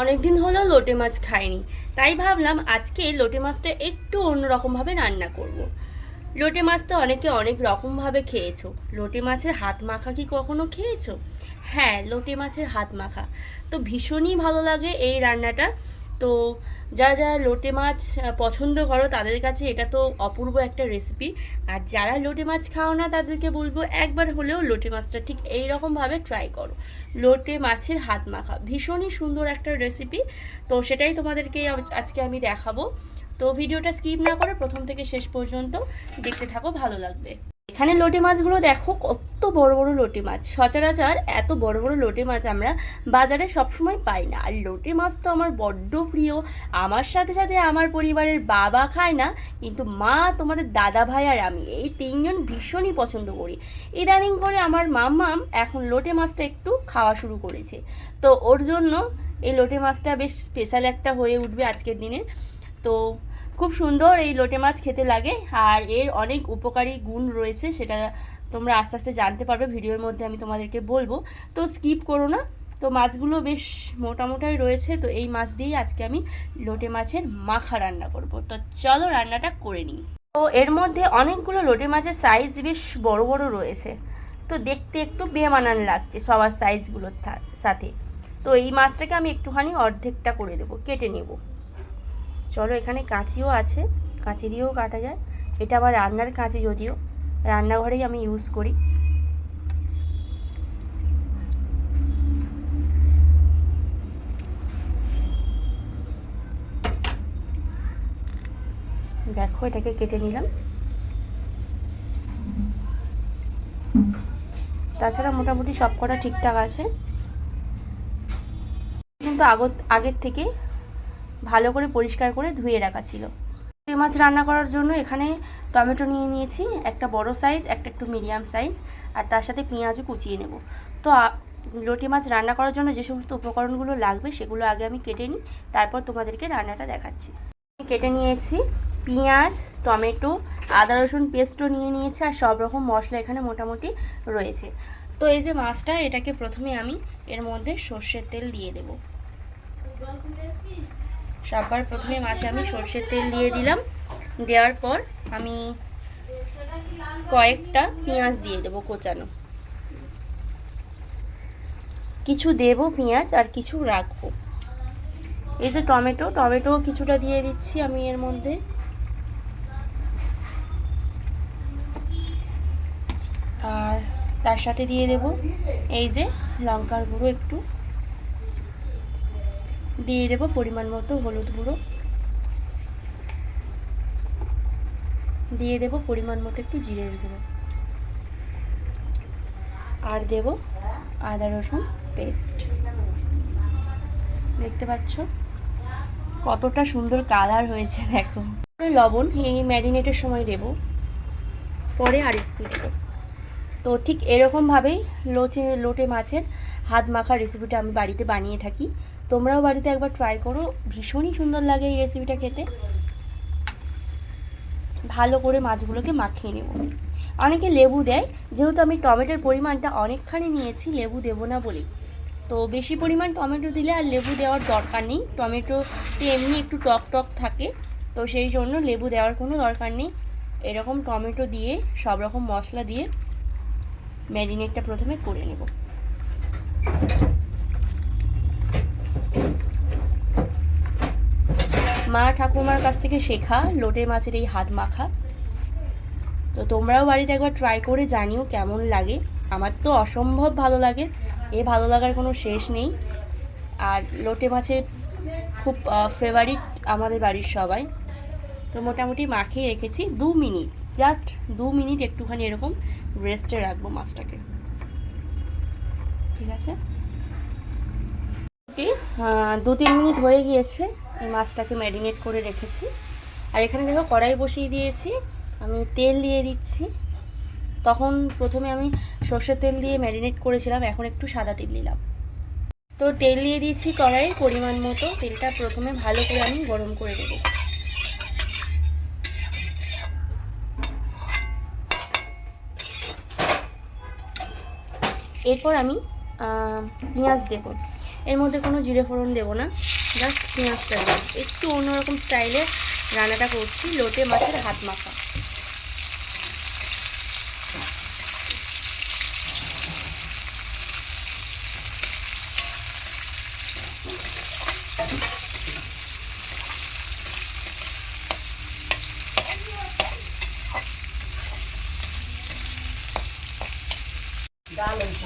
অনেকদিন হলো লোটে মাছ খাইনি, তাই ভাবলাম আজকে লোটে মাছটা একটু অন্যরকমভাবে রান্না করব। লোটে মাছ তো অনেকে অনেক রকমভাবে খেয়েছো। লোটে মাছের হাত মাখা কি কখনো খেয়েছো? হ্যাঁ লোটে মাছের হাত মাখা। তো ভীষণই ভালো লাগে এই রান্নাটা। তো যারা যারা লোটে মাছ পছন্দ করো তাদের কাছে এটা তো অপূর্ব একটা রেসিপি আর যারা লোটে মাছ খাও না তাদেরকে বলব একবার হলেও লোটে মাছটা ঠিক এই রকমভাবে ট্রাই করো। লোটে মাছের হাত মাখা, ভীষণই সুন্দর একটা রেসিপি তো সেটাই তোমাদেরকে আজ- আজকে আমি দেখাবো। তো ভিডিওটা স্কিপ না করে প্রথম থেকে শেষ পর্যন্ত দেখতে থাকো, ভালো লাগবে। এখানে লোটে মাছগুলো দেখো কত বড় বড় লোটে মাছ। সচরাচর এত বড় বড় লোটে মাছ আমরা বাজারে সবসময় পাই না। আর লোটে মাছ তো আমার বড্ড প্রিয়। আমার সাথে সাথে আমার পরিবারের বাবা খায় না, কিন্তু মা, তোমাদের দাদা ভাই আর আমি এই তিনজন ভীষণই পছন্দ করি। ইদানিং করে আমার মাম্মাম এখন লোটে মাছটা একটু খাওয়া শুরু করেছে। তো ওর জন্য এই লোটে মাছটা বেশ স্পেশাল একটা হয়ে উঠবে আজকের দিনে। তো খুব সুন্দর এই লোটে মাছ খেতে লাগে, আর এর অনেক উপকারী গুণ রয়েছে সেটা তোমরা আস্তে আস্তে জানতে পারবে, ভিডিওর মধ্যে আমি তোমাদেরকে বলব। তো স্কিপ করো না, তো মাছগুলো বেশ মোটা মোটাই রয়েছে, তো এই মাছ দিয়েই আজকে আমি লোটে মাছের মাখা রান্না করব। তো চলো রান্নাটা করে নিই। তো এর মধ্যে অনেকগুলো লোটে মাছের সাইজ বেশ বড় বড় রয়েছে, তো দেখতে একটু বেমানান লাগছে সবার সাইজগুলোর সাথে। তো এই মাছটাকে আমি একটুখানি অর্ধেকটা করে দেবো, কেটে নেব। চলো এখানে কাঁচিও আছে। কাঁচি দিয়েও কাটা যায়। এটা আবার রান্নার কাঁচি যদিও। রান্নাঘরেই আমি ইউজ করি। দেখো, এটাকে কেটে নিলাম। তাছাড়া মোটামুটি সব কটা ঠিকঠাক আছে। কিন্তু আগত আগের থেকে ভালো করে পরিষ্কার করে ধুয়ে রাখা ছিল। রুই মাছ রান্না করার জন্য এখানে টমেটো নিয়ে নিয়েছি, একটা বড় সাইজ একটা একটু মিডিয়াম সাইজ আর তার সাথে পেঁয়াজও কুচিয়ে নেব। তো লোটে মাছ রান্না করার জন্য যে সমস্ত উপকরণগুলো লাগবে সেগুলো আগে আমি কেটে নিই, তারপর তোমাদেরকে রান্নাটা দেখাচ্ছি। কেটে নিয়েছি পেঁয়াজ, টমেটো, আদা, রসুন পেস্টও নিয়ে নিয়েছি, আর সব রকম মশলা এখানে মোটামুটি রয়েছে। তো এই যে মাছটা, এটাকে প্রথমে আমি এর মধ্যে সর্ষের তেল দিয়ে দেবো। সবার প্রথমে মাছে আমি সর্ষের তেল দিয়ে দিলাম। দেওয়ার পর আমি কয়েকটা পেঁয়াজ দিয়ে দেবো কোচানো। কিছু দেবো পেঁয়াজ আর কিছু রাখব। এই যে টমেটো টমেটো কিছুটা দিয়ে দিচ্ছি আমি এর মধ্যে। আর তার সাথে দিয়ে দেব এই যে লঙ্কার গুঁড়ো একটু। দিয়ে দেব পরিমাণ মতো হলুদ গুঁড়ো। দিয়ে দেব পরিমাণ মতো একটু জিরের গুঁড়ো। আর দেব আদা রসুন পেস্ট। দেখতে পাচ্ছ? কতটা সুন্দর কালার হয়েছে, দেখো। লবণ এই ম্যারিনেটের সময় দেব। পরে আর একটু দেবো। তো ঠিক এরকমভাবেই লোটে লোটে মাছের হাত মাখা রেসিপিটা আমি বাড়িতে বানিয়ে থাকি। তোমরাও বাড়িতে একবার ট্রাই করো। ভীষণই সুন্দর লাগে এই রেসিপিটা খেতে। ভালো করে মাছগুলোকে মাখিয়ে নেব। অনেকে লেবু দেয়, যেহেতু আমি টমেটোর পরিমাণটা অনেকখানি নিয়েছি, লেবু দেবো না বলেই। তো বেশি পরিমাণ টমেটো দিলে আর লেবু দেওয়ার দরকার নেই। টমেটোতে এমনি একটু টক টক থাকে, তো সেই জন্য লেবু দেওয়ার কোনো দরকার নেই। এরকম টমেটো দিয়ে, সব রকম মশলা দিয়ে ম্যারিনেটটা প্রথমে করে নেব। মা ঠাকুমার কাছ থেকে শেখা লোটে মাছের এই হাত মাখা। তো তোমরাও বাড়িতে একবার ট্রাই করে জানিও কেমন লাগে। আমার তো অসম্ভব ভালো লাগে। এ ভালো লাগার কোনো শেষ নেই। আর লোটে মাছের খুব ফেভারিট আমাদের বাড়ির সবাই। তো মোটামুটি মাখিয়ে রেখেছি। দু মিনিট জাস্ট দু মিনিট একটুখানি এরকম রেস্টে রাখব মাছটাকে। ঠিক আছে? দু তিন মিনিট হয়ে গিয়েছে। এই মাছটাকে ম্যারিনেট করে রেখেছি। আর এখানে দেখো কড়াই বসিয়ে দিয়েছি, আমি তেল দিয়ে দিচ্ছি। তখন প্রথমে আমি সর্ষের তেল দিয়ে ম্যারিনেট করেছিলাম, এখন একটু সাদা তেল দিলাম। তো তেল দিয়ে দিয়েছি কড়াই পরিমাণ মতো, তেলটা প্রথমে ভালো করে আমি গরম করে দেবো এরপর আমি পেঁয়াজ দেব। এর মধ্যে কোনো জিরে ফোড়ন দেবো না। জাস্ট পেঁয়াজটা দেবো একটু অন্যরকম স্টাইলে রান্নাটা করছি, লোটে মাছের হাত মাখা।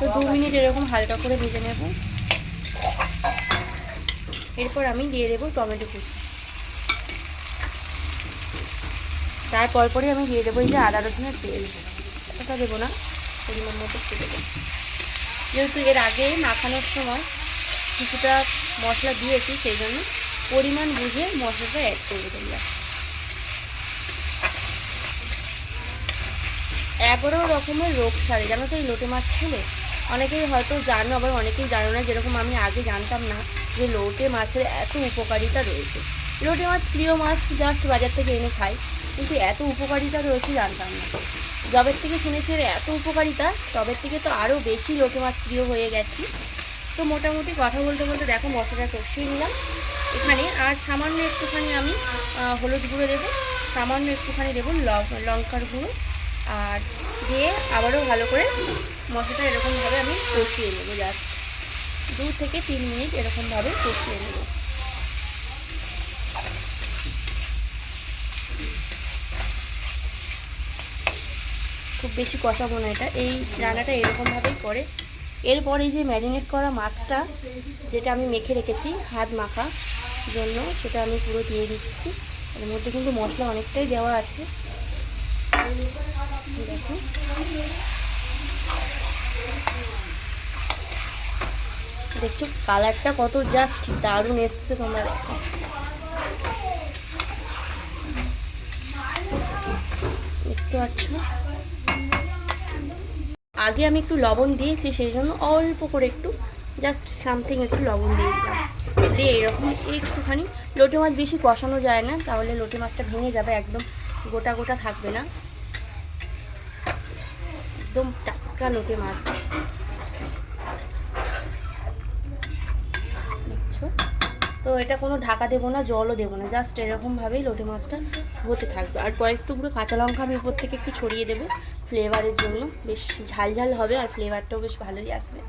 তো দু মিনিট এরকম হালকা করে ভেজে নেব। এরপর আমি দিয়ে দেবো টমেটো কুচি। তারপর পরে আমি দিয়ে দেবো এই যে আদা রসুনের তেল। ওটা দেবো না, পরিমাণ মতো দেবো। যেহেতু এর আগে মাখানোর সময় কিছুটা মশলা দিয়েছি, সেই জন্য পরিমাণ বুঝে মশলাটা অ্যাড করব তোমরা। এগারো রকমের রোগ সারে জানো তো এই লোটে মাছ খেলে? অনেকেই হয়তো জানো, আবার অনেকেই জানো না, যেরকম আমি আগে জানতাম না যে লোটে মাছের এত উপকারিতা রয়েছে। লোটে মাছ, প্রিয় মাছ জাস্ট বাজার থেকে এনে খাই, কিন্তু এত উপকারিতা রয়েছে জানতাম না। জবের থেকে শুনেছি এর এত উপকারিতা, তবের থেকে তো আরও বেশি লোটে মাছ প্রিয় হয়ে গেছি। তো মোটামুটি কথা বলতে বলতে দেখো, মশলাটা কষিয়ে নিলাম। এখানে আর সামান্য একটুখানি আমি হলুদ গুঁড়ো দেবো। সামান্য একটুখানি দেবো লঙ্কার গুঁড়ো। আর দিয়ে আবারও ভালো করে মশলাটা এরকমভাবে আমি কষিয়ে নেব, জাস্ট দু থেকে তিন মিনিট এরকমভাবে কষিয়ে নেব। খুব বেশি কষাবো না এটা, এই রান্নাটা এরকমভাবেই করে। এরপর যে ম্যারিনেট করা মাছটা, যেটা আমি মেখে রেখেছি হাত মাখা জন্য, সেটা আমি পুরো দিয়ে দিচ্ছি। এর মধ্যে কিন্তু মশলা অনেকটাই দেওয়া আছে। দেখছ কালারটা কত জাস্ট দারুণ এসছে তোমরা আগে আমি একটু লবণ দিয়েছি, সেই জন্য অল্প করে একটু জাস্ট সামথিং একটু লবণ দিয়ে দিলাম দিয়ে এরকম একটুখানি লোটে মাছ বেশি কষানো যায় না, তাহলে লোটে মাছটা ভেঙে যাবে, একদম গোটা গোটা থাকবে না। একদম টাটকা লোটে মাছ। দেখছ? তো এটা কোনো ঢাকা দেবো না, জলও দেবো না জাস্ট এরকমভাবেই লোটে মাছটা হতে থাকবে। আর কয়েক টুকরো কাঁচা লঙ্কা আমি উপর থেকে একটু ছড়িয়ে দেবো ফ্লেভারের জন্য। বেশ ঝাল ঝাল হবে আর ফ্লেভারটাও বেশ ভালোই আসবে,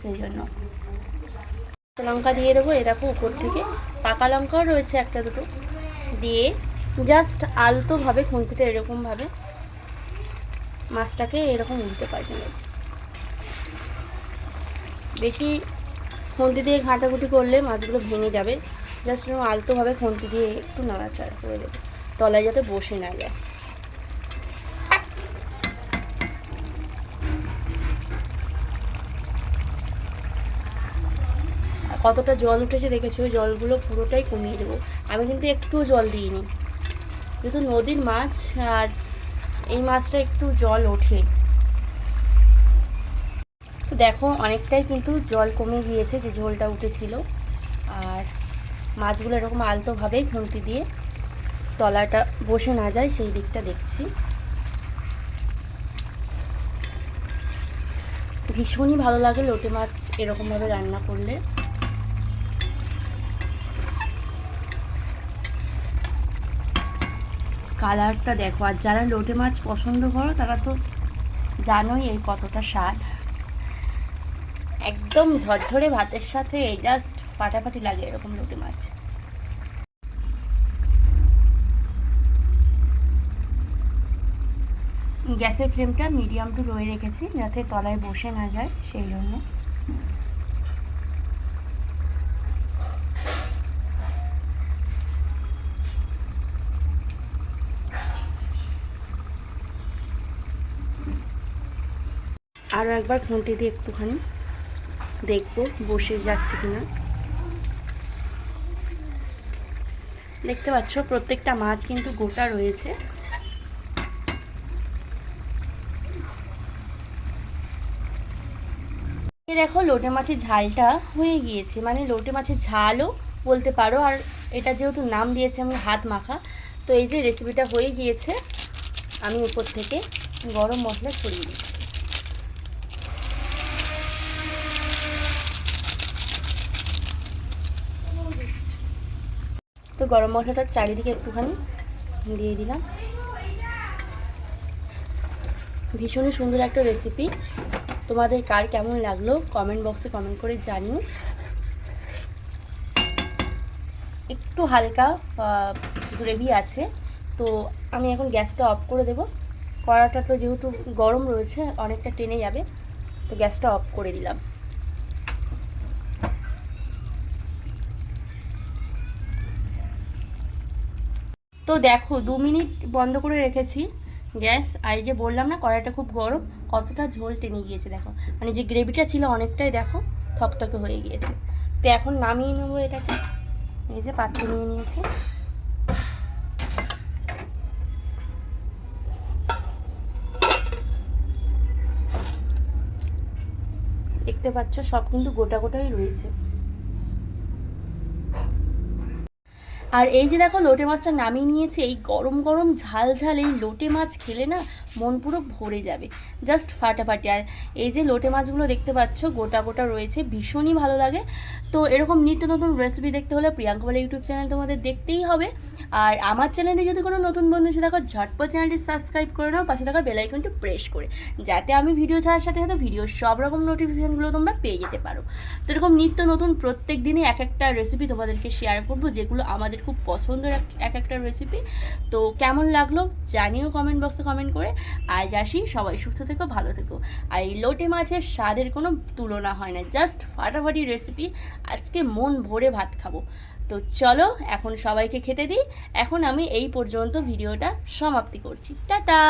সেই জন্য। কাঁচা লঙ্কা দিয়ে দেবো এরকম উপর থেকে। পাকা লঙ্কাও রয়েছে একটা দুটো। দিয়ে জাস্ট আলতোভাবে খুন্তিতে এরকমভাবে মাছটাকে এরকম উল্টে পাল্টে বেশি খুন্তি দিয়ে ঘাঁটাঘুটি করলে মাছগুলো ভেঙে যাবে। জাস্ট এরকম আলতোভাবে খুন্তি দিয়ে একটু নাড়াচাড়া করে দেবো, তলায় যাতে বসে না যায়। কতটা জল উঠেছে দেখেছি? ওই জলগুলো পুরোটাই কমিয়ে দেবো। আমি কিন্তু একটুও জল দিইনি। যেহেতু নদীর মাছ আর এই মাছটা একটু জল ওঠে। তো দেখো, অনেকটাই কিন্তু জল কমে গিয়েছে, যে ঝোলটা উঠেছিল। আর মাছগুলো এরকম আলতোভাবেই খুন্তি দিয়ে তলাটা বসে না যায়, সেই দিকটা দেখছি। ভীষণই ভালো লাগে লোটে মাছ এরকমভাবে রান্না করলে। কালারটা দেখো, আর যারা লোটে মাছ পছন্দ করো, তারা তো জানোই এই কতটা স্বাদ। একদম ঝরঝরে ভাতের সাথে জাস্ট ফাটাফাটি লাগে এরকম লোটে মাছ। গ্যাসের ফ্লেমটা মিডিয়াম টু রয়ে রেখেছি, যাতে তলায় বসে না যায়, সেই জন্য। আরও একবার খুঁটি দিয়ে একটুখানি দেখব বসে যাচ্ছে কিনা। দেখতে পাচ্ছ, প্রত্যেকটা মাছ কিন্তু গোটা রয়েছে। দেখো, লোটে মাছের ঝালটা হয়ে গিয়েছে। মানে লোটে মাছের ঝালও বলতে পারো, আর এটা যেহেতু নাম দিয়েছে আমি হাত মাখা, তো এই যে রেসিপিটা হয়ে গিয়েছে, আমি উপর থেকে গরম মশলা ছড়িয়ে দিচ্ছি তো গরম মশলাটা চারিদিকে একটুখানি দিয়ে দিলাম। ভীষণই সুন্দর একটা রেসিপি তোমাদের কার কেমন লাগল কমেন্ট বক্সে কমেন্ট করে জানিও। একটু হালকা গ্রেভি আছে, তো আমি এখন গ্যাসটা অফ করে দেব। কড়াটা তো যেহেতু গরম রয়েছে, অনেকটা টেনে যাবে, তো গ্যাসটা অফ করে দিলাম। তো দেখো, দু মিনিট বন্ধ করে রেখেছি। গ্যাস, আর এই যে বললাম না, কড়াইটা খুব গরম, কতটা ঝোল টেনে গিয়েছে দেখো। মানে যে গ্রেভিটা ছিল অনেকটাই দেখো থকথকে হয়ে গিয়েছে। তো এখন নামিয়ে নেব এটাকে। এই যে পাত্র নিয়ে নিয়েছি। দেখতে পাচ্ছ, সব কিন্তু গোটা গোটাই রয়েছে। আর এই যে দেখো লোটে মাছটা নামিয়ে নিয়েছে, এই গরম গরম ঝাল ঝাল, এই লোটে মাছ খেলে না মন পুরো ভরে যাবে। জাস্ট ফাটাফাটি। আর এই যে লোটে মাছগুলো দেখতে পাচ্ছ, গোটা গোটা রয়েছে, ভীষণই ভালো লাগে। তো এরকম নিত্য নতুন রেসিপি দেখতে হলে প্রিয়াঙ্কা বলে ইউটিউব চ্যানেল তোমাদের দেখতেই হবে। আর আমার চ্যানেলে যদি কোনো নতুন বন্ধু এসে দেখো, ঝটপট চ্যানেলটি সাবস্ক্রাইব করে নাও, পাশে থাকা বেলাইকনটি প্রেস করে। যাতে আমি ভিডিও ছাড়ার সাথে সাথে ভিডিওর সব রকম নোটিফিকেশানগুলো তোমরা পেয়ে যেতে পারো। তো এরকম নিত্য নতুন প্রত্যেক দিনই এক একটা রেসিপি তোমাদেরকে শেয়ার করব, যেগুলো আমাদের খুব পছন্দের এক একটা রেসিপি তো কেমন লাগল জানিও কমেন্ট বক্সে কমেন্ট করে। আজ আসি, সবাই সুস্থ থেকো, ভালো থেকো। আর এই লোটে মাছের স্বাদের কোনো তুলনা হয় না, জাস্ট ফাটাফাটি রেসিপি আজকে মন ভরে ভাত খাব। তো চলো, এখন সবাইকে খেতে দিই, এখন আমি এই পর্যন্ত ভিডিওটা সমাপ্তি করছি। টাটা!